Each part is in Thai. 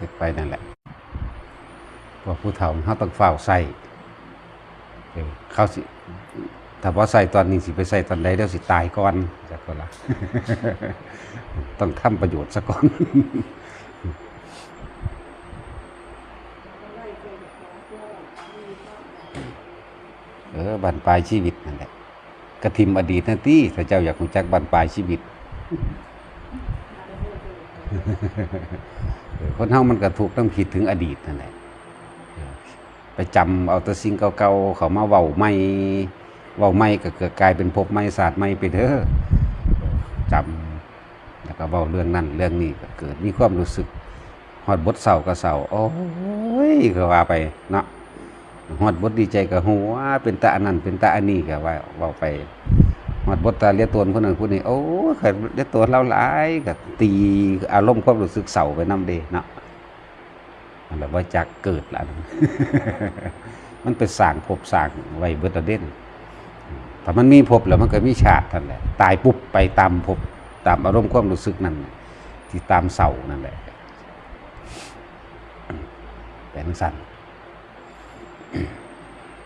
เฮ็ดไปนั่นแหละพวกผู้เฒ่าเขาต้องเฝ้าใส่เขาสิถ้าว่าใส่ตอนนี้สิไปใส่ตอนใดเดี๋ยวสิตายก่อนจักคนละต้องทำประโยชน์ซะก่อนเออบันปลายชีวิตนั่นแหละกระทิมอดีตนั่นที่ถ้าเจ้าอยากรู้จักบันปลายชีวิต คนเฮามันก็ถูกต้องคิดถึงอดีตนั่นแหละไปจำเอาแต่สิ่งเก่าๆเขามาเว้าใหม่เว้าใหม่ก็เกิดกลายเป็นภพใหม่ศาสตร์ใหม่ไปเด้อจำแล้วก็เว้าเรื่องนั้นเรื่องนี้ก็เกิดมีความรู้สึกฮอดบทเศร้าก็เศร้าโอ้ยก็ว่าไปเนาะฮอดบทดีใจกับหัวเป็นตาอันนั้นเป็นตาอันนี้ก็ว่าเว้าไป ฮอดบทตาเลียตนคนนั้นคนนี้โอ้เคยเลียตนเราหลายก็ตีอารมณ์ความรู้สึกเศร้าไปนำเดเนาะมันแบบว่าจักเกิดละมันไปสร้างภพสางไว้เบิดละเด่นถ้ามันมีภพแล้วมันก็มีชาติท่านแหละตายปุ๊บไปตามภพตามอารมณ์ความรู้สึกนั่นที่ตามเศร้านั่นแหละเป็นสั่น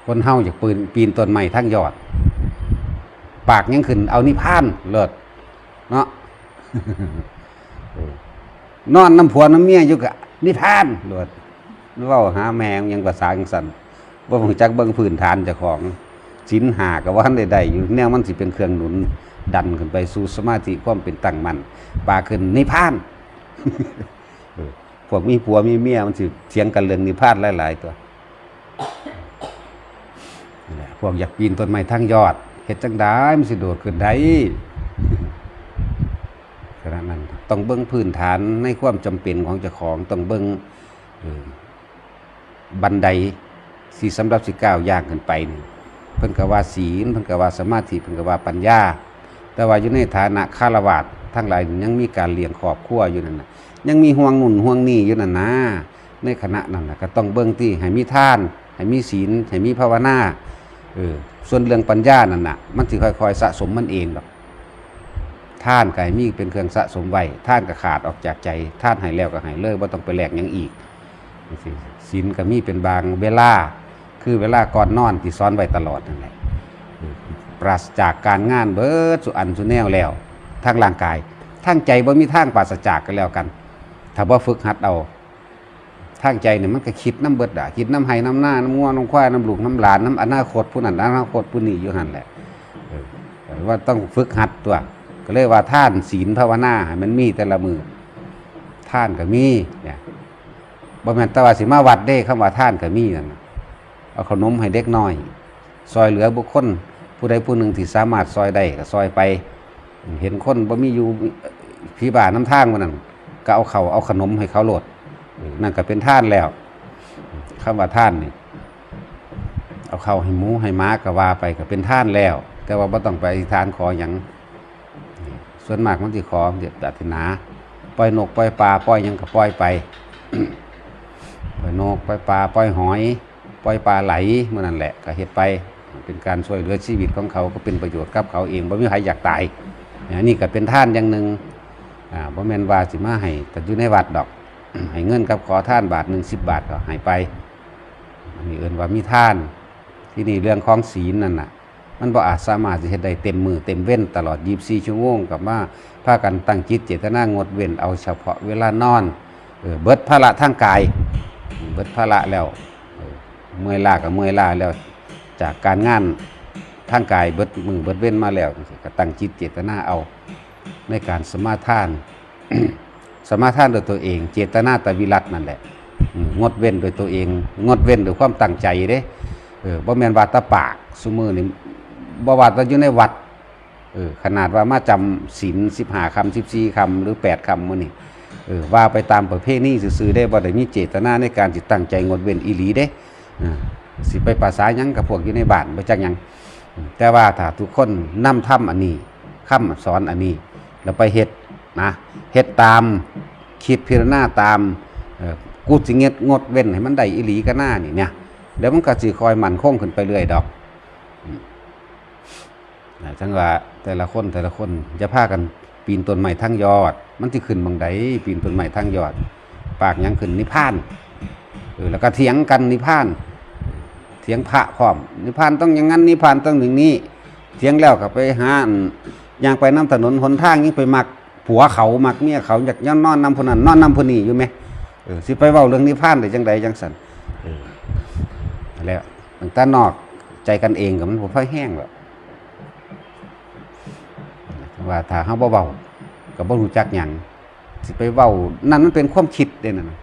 คนเฮาอยากปืนปีนต้นไม้ทั้งยอด ปากยังขึ้น เอานิพานเลิศเนาะนอนน้ำผัวน้ำเมียอยู่กะนิพานเลิศเว้าหาแมงยังภาษาจังสันว่าผมจักเบิ่งพื้นฐานเจ้าของสินหากับว่าใดๆอยู่แนวมันสิเป็นเครื่องหนุน ดันขึ้นไปสู่สมาธิความเป็นตั้งมันปากขึ้นนิพานพวกมีผัวมีเมียมันสิเถียงกันเรื่องนิพานหลาย ๆ ตัวพวกอยากปีนต้นไม้ทั้งยอด เฮ็ดจังได้มันสิโดดขึ้นได้ขนาดนั้นต้องเบิ่งพื้นฐานในความจำเป็นของเจ้าของต้องเบิ่งเอ่อบันไดที่สำหรับสิก้าวย่างขึ้นไปนี่เพิ่นกว่าศีลเพิ่นกว่าสมาธิเพิ่นกว่าปัญญา แต่ว่าอยู่ในฐานะคาวาสทั้งหลายยังมีการเลี้ยงครอบครัวอยู่นั่นนะยังมีห่วงนุ่นห่วงนี่อยู่นั่นนะในขณะนั้นนะก็ต้องเบิ่งที่ให้มีท่านให้มีศีลให้มีภาวนาเออ ส่วนเรื่องปัญญานั่นน่ะมันสิค่อยๆสะสมมันเองดอกท่านก็ให้มีเป็นเครื่องสะสมไว้ท่านก็ขาดออกจากใจท่านให้แล้วก็ให้เลยบ่าต้องไปแหลกหยังอีกจังซี้ศีลก็มีเป็นบางเวลา คือเวลาก่อนนอนที่ซ้อนไว้ตลอดนั่นแหละปราศจากการงานเบิดสุอันสุแนวแล้วทางร่างกายทางใจบ่มีทางปราศจากกันแล้วกัน ถ้าบ่ฝึกหัดเอา ทางใจเนี่ยมันก็คิดน้ำเบิดอะคิดน้ำไห้น้ำหน้าน้ำง่วงน้ำควายน้ำลูกน้ำหลานน้ำอนาคตผู้นั้นอนาคตผู้นี้อยู่หันแหละเออว่าต้องฝึกหัดตัว ก็เลยว่าท่านศีลภาวนาให้มันมีแต่ละมือท่านก็มีเนี่ยบ่แม่นแตว่าสิมาวัดเด้คำว่าท่านก็มีนั่นเอาขนมให้เด็กน้อย ซอยเหลือบุคคลผู้ใดผู้หนึ่งที่สามารถซอยได้ก็ซอยไป เห็นคนบ่มีอยู่พี่บ้านน้ำทางวันนั้นก็เอาเขาเอาขนมให้เขาโหลด นั่นก็เป็นท่านแล้วคำว่าท่านนี่เอาเข้าให้หมูให้ม้าก็ว่าไปก็เป็นท่านแล้ว แต่ว่าบ่ต้องไปอธิษฐานขออย่างส่วนมากมันสิขอเดี๋ยวปรารถนาปล่อยนกปล่อยปลาปล่อยยังก็ปล่อยไปปล่อยนกปล่อยปลาปล่อยหอย ปล่อยปลาไหลเมื่อนั่นแหละก็เฮ็ดไป เป็นการช่วยเหลือชีวิตของเขาก็เป็นประโยชน์กับเขาเองบ่มีใครอยากตายอันนี้ก็เป็นท่านอย่างหนึ่งอ่าบ่แม่นว่าสิมาให้แต่อยู่ในวัดดอก ให้เงินกับขอท่านบาทหนึ่งสิบบาทก็ให้ไปอันนี้เอินว่ามีท่าน ที่นี่เรื่องของศีลนั่นน่ะ มันบ่อาจสามารถสิเฮ็ดได้เต็มมือเต็มเว้นตลอด24ชั่วโมงกับว่าพากันตั้งจิตเจตนางดเว้นเอาเฉพาะเวลานอนเออเบิดภาระทางกาย เบิดภาระแล้วเมื่อยล้ากับเมื่อยล้าแล้วจากการงานทางกายเบิดมือเบิดเว้นมาแล้วก็ตั้งจิตเจตนาเอาในการสมาทาน สมาทานโดยตัวเอง เจตนาตวิรัตนั่นแหละงดเว้นโดยตัวเอง งดเว้นโดยความตั้งใจเด้เออบ่แมนวาตาปากซุมือนี่บ่ว่าตาอยู่ในวัดเออขนาดว่ามาจำศีล15คำ14คำหรือ8คำมื้อนี่เออว่าไปตามประเพณีซื่อได้บ่ได้มีเจตนาในการจิตตั้งใจงดเว้นอีหลีเด้อสิไปภาษายังกับพวกอยู่ในบ้านไปจักยังแต่ว่าถ้าทุกคนนำทำอันนี้คำสอนอันนี้ แล้วไปเฮ็ด นะเฮ็ดตามคิดพิจารณาตามกูสิเงดงดเว้นให้มันได้อีหลีก็หน้านี่เนี่ยเดี๋ยวมันก็สิคอยมันคงขึ้นไปเรื่อยดอกจังว่าแต่ละคนแต่ละคนจะพากันปีนต้นไม้ทั้งยอด มันสิขึ้นบางใดปีนต้นไม้ทั้งยอด ปากยังขึ้นนิพพานเออแล้วก็เถียงกันนิพพานเถียงพระพร้อม นิพพานต้องอย่างนั้นนิพพานต้องอย่างนี้เถียงแล้วก็ไปหาอันย่างไปน้ำถนนหนทางยิ่งไปมัก ผัวเขามักเมียเขาอยากย่อนนอนนำพนนั้นนอนนำพนนี้อยู่ไหมเออสิไปเว้าเรื่องนิพพานได้จังใดจังสันเออแล้วตั้งแต่นอกใจกันเองกับมันบ่ค่อแห้งหรอกว่าถ้าเฮาบ่เว้าก็บ่รู้จักหยังสิไปเว้านั่นมันเป็นความคิดเด้นั่นนะ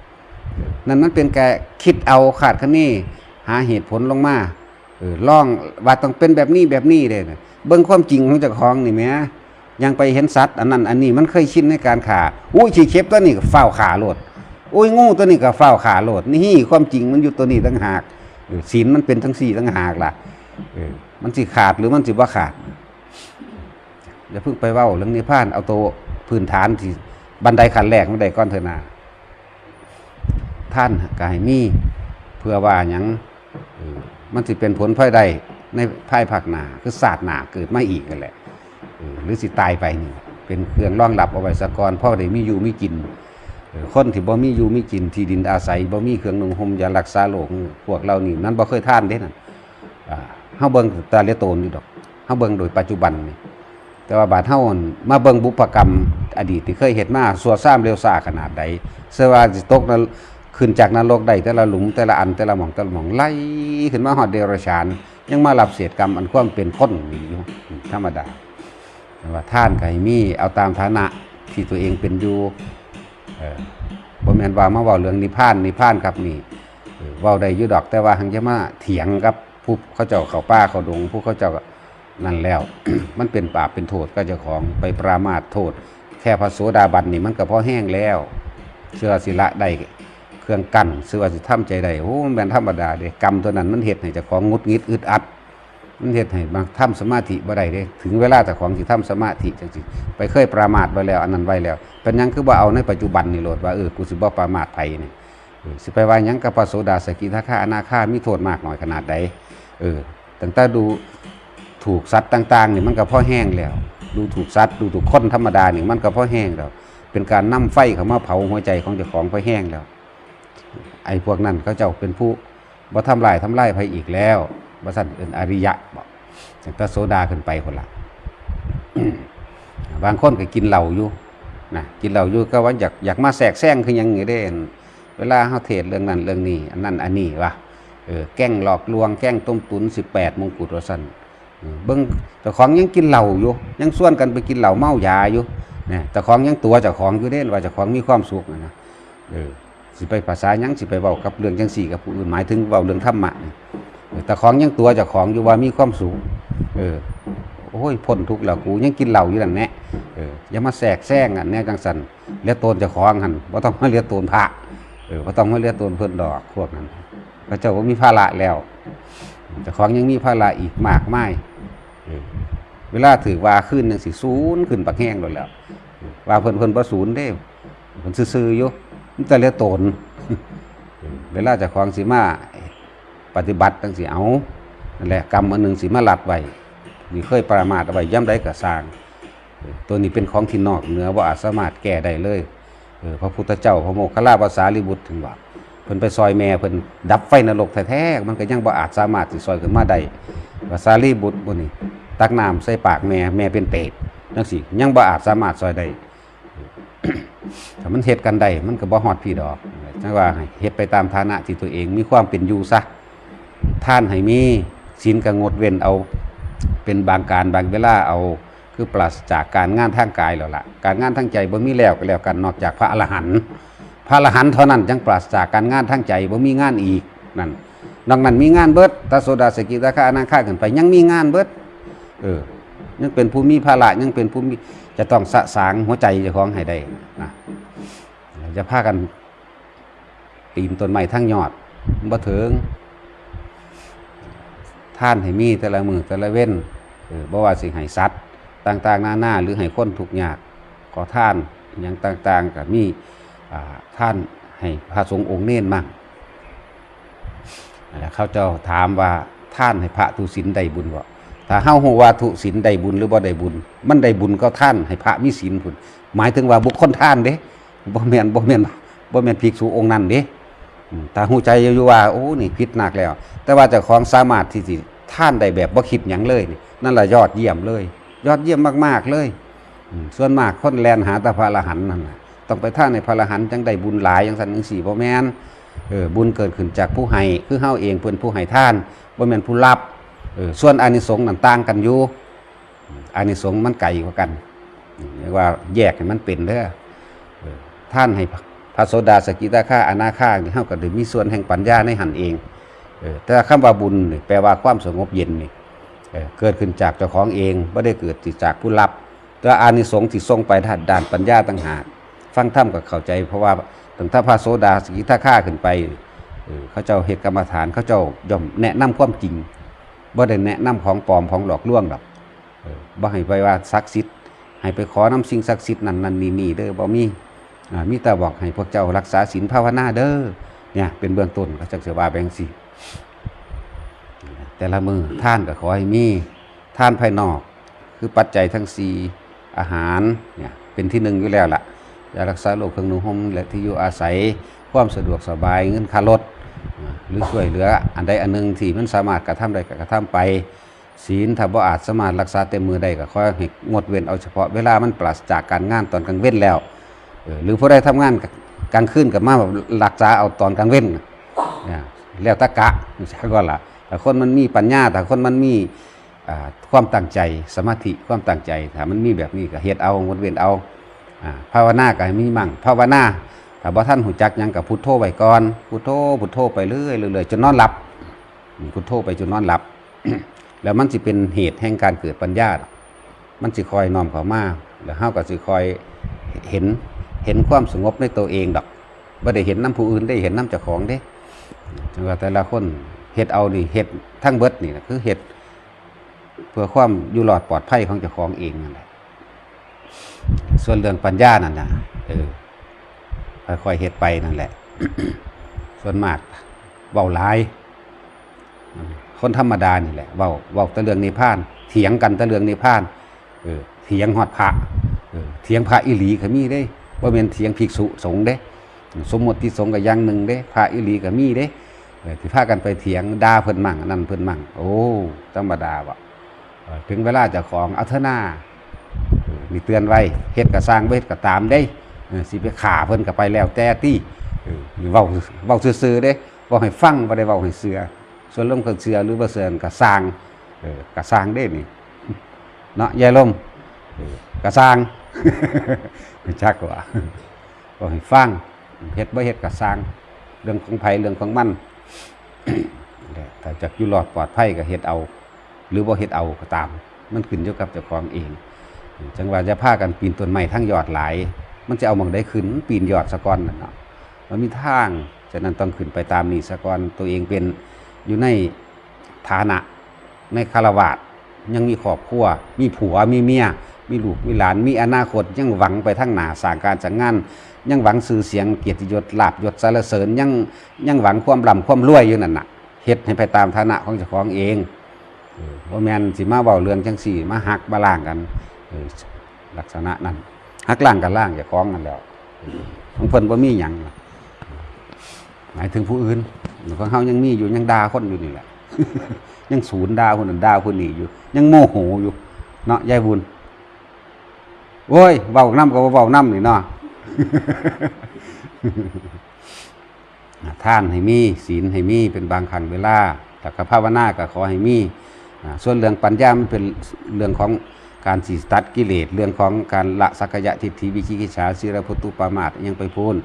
นั่นมันเป็นแกคิดเอาขาดคะเนหาเหตุผลลงมาเออล่องว่าต้องเป็นแบบนี้แบบนี้เด้น่ะเบิ่งความจริงของเจ้าของนี่แหม ยังไปเห็นสัตว์อันนั้นอันนี้มันเคยชินในการขาอุ้ยขี้เข็บตัวนี้ก็เฝ้าขาโลดอุ้ยงูตัวนี้ก็เฝ้าขาโลดนี่ความจริงมันอยู่ตัวนี้ต่างหากศีลมันเป็นทั้งสี่ต่างหากล่ะมันสิขาดหรือมันสิบ่ขาดอย่าเพิ่งไปเว้าเรื่องนิพพานเอาตัวพื้นฐานที่บันไดขั้นแรกบันไดก้อนเถอนา ท่านกายมีเพื่อว่าหยังมันสิเป็นผลพลอยใดในภายภาคหนาคือศาสตร์หนาเกิดไมาอีกกันแหละ หรือสิตายไปนี่เป็นเครื่องรองรับเอาไว้สะกอนพ่อได้มีอยู่มีกินคนที่บ่มีอยู่มีกินที่ดินอาศัยบ่มีเครื่องนุ่งห่มยารักษาโรคพวกเรานี่นั้นบ่เคยท่านเด้นั่นอ่าเฮาเบิ่งตาเลียโตนอยู่ดอกเฮาเบิ่งโดยปัจจุบันนี่แต่ว่าบาดเฮาอั่นมาเบิ่งบุพกรรมอดีตที่เคยเฮ็ดมาสัวซ้ำเร็วซ่าขนาดใดเสื้อว่าสิตกนรขึ้นจากนรกได้แต่ละหลุมแต่ละอันแต่ละหม่องแต่ละหม่องไล่ขึ้นมาฮอดเดรัจฉานยังมารับเศษกรรมอันความเป็นคนนี่อยู่ธรรมดา ว่าท่านก็ให้มีเอาตามฐานะที่ตัวเองเป็นอยู่เออบ่แม่นว่ามาเว้าเรื่องนิพพานนิพพานครับนี่เว้าได้อยู่ดอกแต่ว่าหังจะมาเถียงกับผู้เขาเจ้าเขาป่าเขาดงผู้เขาเจ้านั่นแล้ว มันเป็นบาปเป็นโทษก็จ้าของไปปรามาทโทษ แค่พระโสดาบันนี่มันก็พอแห้งแล้วเชื่อสิละได้เครื่องกั้นเชื่อสิทำใจได้โอ้มันเป็นธรรมดาเด้กรรมตัวนั้นมันเฮ็ดให้เจ้าของงุดงิดอึดอัด มันเฮ็ดให้มาทำสมาธิบ่ได้เด้ถึงเวลาเจ้าของสิทำสมาธิจังซี่ไปเคยประมาทไว้แล้วอันนั้นไว้แล้ว เป็นหยังคือบ่เอาในปัจจุบันนี่โลดว่าเออกูสิบ่ประมาทไผนี่เออสิไปว่าหยังกับพระโสดาสกิทาคาอนาคามีโทษมากน้อยขนาดใดเออตั้งแต่ดูถูกสัตว์ต่างๆนี่มันก็พอแห้งแล้ว ดูถูกสัตว์ดูถูกคนธรรมดานี่มันก็พอแห้งแล้วเป็นการนำไฟเข้ามาเผาหัวใจของเจ้าของพอแห้งแล้ว ไอ้พวกนั้นเขาเจ้าเป็นผู้บ่ทำลายทำลายภัยอีกแล้ว บ่สั่นเป็นอริยะบอกจากตะโสดาขึ้นไปคนละบางคนก็กินเหล้าอยู่นะกินเหล้าอยู่ก็ว่าอยากอยากมาแสกแซงคือยังไงี้เด้ เวลาเฮาเทศเรื่องนั้นเรื่องนี้ อันนั้นอันนี้วะเออแกล้งหลอกลวงแกล้งต้มตุน18มงกุฎว่าซั่นเบิ่งเจ้าของยังกินเหล้าอยู่ยังส่วนกันไปกินเหล้าเมายาอยู่เนี่ยเจ้าของยังตัวจ้าของอยู่เด้ว่าจ้าของมีความสุขนะเออสิไปภาษายังสิไปเว้ากับเรื่องจังสี่กับผู้อื่นหมายถึงเว้าเรื่องธรรมะนี่ เออเจ้าของยังตัวจ้าของอยู่ว่ามีความสุขเออโอ้ยพ้นทุกข์แล้วกูยังกินเหล้าอยู่นั่นแหละเอออย่ามาแสกแซงอันแน่จังสันเลียตนจ้าของหันบ่ต้องมาเลียตนพระเออบ่ต้องมาเลียตนเพิ่อนดอกพวกนั้นพระเจ้าก็มีภาระแล้วจ้าของยังมีภาระอีกมากมายเวลาถือว่าขึ้นจังสิศูนย์ขึ้นปักแห้งโดแล้ว ว่าเพิ่อนเพิ่อนบ่ศูนย์เด้เพิ่อนซื่อๆอยู่แต่เหลือตนเวลาจะของสิมา ฏิบัติจังสิเอานั่นแหละกรรมอันหนึ่งสิมาหลัดไว้นี่เคยประมาทเอาไว้ย่ำใดก็สางตัวนี้เป็นของที่นอกเหนือว่าอาจสามารถแก้ได้เลยเออพระพุทธเจ้าพระโมคคัลลาภาษาลิบุตรถึงว่าเพิ่นไปซอยแม่เพิ่นดับไฟนรกแท้ๆมันก็ยังบ่อาจสามารถสิซอยขึ้นมาได้ภาษาลิบุตรบ่นี่ตักน้ำใส่ปากแม่แม่เป็นเปรตจังสิยังบ่อาจสามารถซอยได้ถ้ามันเฮ็ดกันได้มันก็บ่ฮอดพี่ดอกจังว่าให้เฮ็ดไปตามฐานะที่ตัวเองมีความเป็นอยู่ซะ ท่านให้มีศีลก็งดเว้นเอาเป็นบางการบางเวลาเอา คือปราศจากการงานทางกายแล้วล่ะ การงานทางใจบ่มีแล้วก็แล้วกันนอกจากพระอรหันต์พระอรหันต์เท่านั้นจังปราศจากการงานทางใจบ่มีงานอีกนั่นนอกนั้นมีงานเบิดตาโสดาสกิทาคาอนาคาขึ้นไป ยังมีงานเบิดเออยังเป็นผู้มีภาระยังเป็นผู้มีจะต้องสะสางหัวใจเจ้าของให้ได้นะจะพากันปีนต้นไม้ทั้งยอดบ่ถึง ท่านให้มีแต่ละมือแต่ละเว้นเออบ่ว่าสิให้สัตว์ต่างๆหน้าหน้าหรือให้คนทุกข์ยากขอท่านอย่างต่างๆกับมีท่านให้พระสงฆ์องค์เน้นมั่งแหละเขาเจ้าถามว่าท่านให้พระทุศีลได้บุญบ่ถ้าเฮาฮู้ว่าทุศีลได้บุญหรือบ่ได้บุญ มันได้บุญก็ท่านให้พระมีศีลพุ่นหมายถึงว่าบุคคลท่านเด้บ่แม่นบ่แม่นบ่แม่นภิกษุองค์นั้นเด้ต่ฮู้ใจอยู่ว่าโอ้นี่ผิดหนักแล้ว แต่ว่าเจ้าของสามารถที่สิ ท่านได้แบบบ่คิดหยังเลยนี่นั่นล่ะยอดเยี่ยมเลย ยอดเยี่ยมมากๆเลย ส่วนมากคนแลนหาต่พระอรหันนั่นน่ะต้องไปท่านในพระอรหันจังได้บุญหลายจังซั่นจังซี่บ่แมนเออบุญเกิดขึ้นจากผู้ให้คือเฮาเองเพิ่นผู้ให้ท่านบ่แมนผู้รับเออส่วนอานิสงส์นั้นต่างกันอยู่อานิสงส์มันไกลกว่ากันเรียกว่าแยกให้มันเป็นเด้อเออท่านให้พระโสดาสกิทาคาอนาคาเฮาก็ได้มีส่วนแห่งปัญญาในหันเอง แต่คำว่าบุญแปลว่าความสงบเย็นนี่เกิดขึ้นจากเจ้าของเองไม่ได้เกิดจากผู้รับ แต่อานิสงส์ที่ทรงไปด้านด้านปัญญาต่างหากฟังธรรมก็เข้าใจเพราะว่าถึงถ้าพระโสดาสกิทาข้าขึ้นไปเขาเจ้าเหตุกรรมฐานเขาเจ้าย่อมแนะนำความจริงบ่ได้แนะนำของปลอมของหลอกลวงดอกบ่ให้ไปว่าศักดิ์สิทธิ์ให้ไปขอน้ำสิ่งศักดิ์สิทธิ์นั่นนั่นนี่นี่เด้อบ่มีมีแต่บอกให้พวกเจ้ารักษาศีลภาวนาเด้อเนี่ยเป็นเบื้องต้นเขาจักสิว่าแบงสิ แต่ละมือท่านก็ขอให้มีท่านภายนอก คือปัจจัยทั้งสี่อาหารเนี่ยเป็นที่หนึ่งอยู่แล้วล่ะยารักษาโรคเครื่องนุ่งห่มและที่อยู่อาศัยความสะดวกสบายเงินค่ารถหรือช่วยเหลืออันใดอันหนึ่งที่มันสามารถกระทำได้ก็กระทำไป ศีลถ้าบ่อาจสามารถรักษาเต็มมือได้ก็ขอให้งดเว้นเอาเฉพาะเวลามันปราศจากการงานตอนกลางเว้นแล้วหรือผู้ใดทำงานกลางคืนกับมาแบบรักษาเอาตอนกลางเว้นเนี่ย แล้วตะกะไม่ใช่ก็ล่ะแต่คนมันมีปัญญาแต่คนมันมีความตั้งใจสมาธิความตั้งใจถ้ามันมีแบบนี้ก็เฮ็ดเอางดเว้นเอาภาวนาก็มีมั่งภาวนาถ้าบ่ท่านหูจักยังกับพุทโธไว้ก่อนพุทโธพุทโธไปเรื่อยๆเรื่อยจนนอนหลับพุทโธไปจนนอนหลับ แล้วมันสิเป็นเหตุแห่งการเกิดปัญญา มันสิคอยน้อมเข้ามาแล้วเฮาก็สิคอยเห็นเห็นความสงบในตัวเองดอกบ่ได้เห็นน้ำผู้อื่นได้เห็นน้ำเจ้าของเด้ จังว่าแต่ละคนเฮ็ดเอานี่เฮ็ดทั้งเบิดนี่นะคือเฮ็ดเพื่อความอยู่รอดปลอดภัยของเจ้าของเองนั่นแหละส่วนเรื่องปัญญานั่นนะเออค่อยๆเฮ็ดไปนั่นแหละ ส่วนมากเว้าหลาย คนธรรมดานี่แหละเว้าเว้าต่เรื่องนิพาน เถียงกันต่เรื่องนิพาน เออ เถียงฮอดพระเออเถียงพระอีหลีก็มีเด้บ่แม่นเถียงภิกษุสงฆ์เด้ สมมติสงฆ์ก็อย่างหนึ่งเด้ พระอีหลีก็มีเด้ เออที่พากันไปเถียงด่าเพิ่นมั่งนั่นเพิ่นมั่งโอ้ธรรมดาว่ะถึงเวลาเจ้าของเอาเถอะหน้ามีเตือนไว้เฮ็ดก็สร้างเฮ็ดก็ตามเด้สิไปฆ่าเพิ่นก็ไปแล้วแต่ตี้เว้าเว้าซื่อๆเด้บ่ให้ฟังบ่ได้เว้าให้เชื่อส่วนลมก็เชื่อหรือบ่เชื่อก็สร้างเออก็สร้างเด้นี่เนาะยายลมเออก็สร้างจักว่าก็ให้ฟังเฮ็ดบ่เฮ็ดก็สร้างเรื่องของไผเรื่องของมัน ถ้าจะอยู่รอดปลอดภัยก็เฮ็ดเอา หรือบ่าเฮ็ดเอาก็ตาม มันขึ้นอยู่กับเจ้าของเอง จังหว่าจะพากันปีนต้นไม้ทั้งยอดหลาย มันจะเอาหมองได้ขึ้นปีนยอดสะก่อนนั่นเนาะมันมีทางฉะนั้นต้องขึ้นไปตามนี้สะก่อนตัวเองเป็นอยู่ในฐานะในคารวาสยังมีครอบครัว มีผัวมีเมีย มีลูกมีหลาน มีอนาคตยังหวังไปทั้งหนาสางการจังงาน ยังหวังสื่อเสียงเกียรติยศลาบยศสรรเสริญยังยังหวังความร่ำความรวยอยู่นั่นน่ะเฮ็ดให้ไปตามฐานะของเจ้าของเองเออบ่แมนสิมาเว้าเรื่องจังซี่ มาหักมาล่างกันลักษณะนั้นหักล่างกันล่างเจ้าของนั่นแล้วของเพิ่นบ่มีหยังหมายถึงผู้อื่นของเฮายังมีอยู่ยังด่าคนอยู่นี่แหละ ยังศูนย์ด่าคนนั้นด่าคนนี้อยู่ ยังโมโหอยู่ เนาะยายบุญโอ้ยเว้าน้ำก็บ่เว้าน้ำนี่เนาะ ท่านให้มีศีลให้มีเป็นบางครั้งเวลาแต่กภาวนาก็ขอให้มีอ่าส่วนเรื่องปัญญามันเป็นเรื่องของการสีตัดกิเลสเรื่องของการละสักกายทิฏฐิวิชิกิจฉาสิรพุตุปามาตยังไปพูน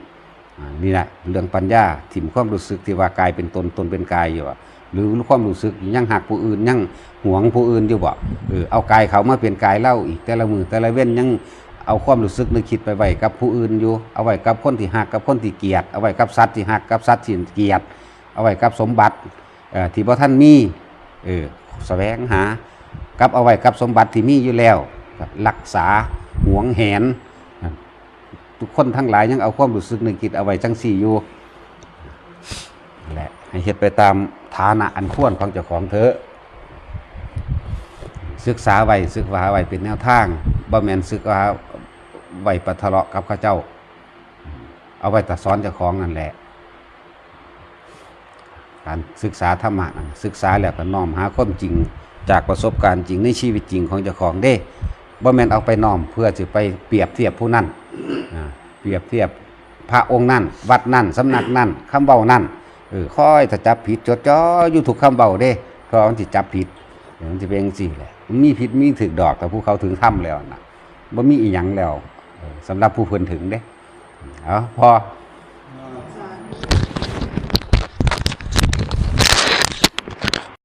นี่แหละเรื่องปัญญาถิ่มความรู้สึกที่ว่ากายเป็นตนตนเป็นกายอยู่หรือความรู้สึกยังหักผู้อื่นยังหวงผู้อื่นอยู่บ่เออเอากายเขามาเป็นกายเล่าอีกแต่ละมือแต่ละเว้นยัง เอาความรู้สึกนึกคิดไปไว้กับผู้อื่นอยู่ เอาไว้กับคนที่หักกับคนที่เกลียดเอาไว้กับสัตว์ที่หักกับสัตว์ที่เกลียดเอาไว้กับสมบัติเอ่อที่บ่ท่านมีเออแสวงหากับเอาไว้กับสมบัติที่มีอยู่แล้วรักษาหวงแหน ทุกคนทั้งหลายยังเอาความรู้สึกนึกคิดเอาไว้จังสี่อยู่แหละให้เฮ็ดไปตามฐานะอันควรของเจ้าของเถอศึกษาไว้ศึกษาไว้เป็นแนวทางบ่แมนศึกษา ไว้ปะทะเลาะกับข้าเจ้า เอาไว้แต่สอนเจ้าของนั่นแหละ การศึกษาธรรมะศึกษาแล้วก็น้อมหาความจริงจากประสบการณ์จริงในชีวิตจริงของเจ้าของเด้บ่แมนเอาไปน้อมเพื่อจะไปเปรียบเทียบผู้นั้นเปรียบเทียบพระองค์นั่น วัดนั่นสำนักนั่นคำเบานั่นเออค่อยถ้าจับผิดจดจ่ออยู่ถูกคำเบาเด้เพราะมันสิจับผิดเดี๋ยวมันจะเป็นจังซี่แหละมีผิดมีถึกดอกแต่ผู้เขาถึงถ้ำแล้วนะบ่มีอีหยังแล้ว สำหรับผู้เพิ่นถึงเด้ เอาพอ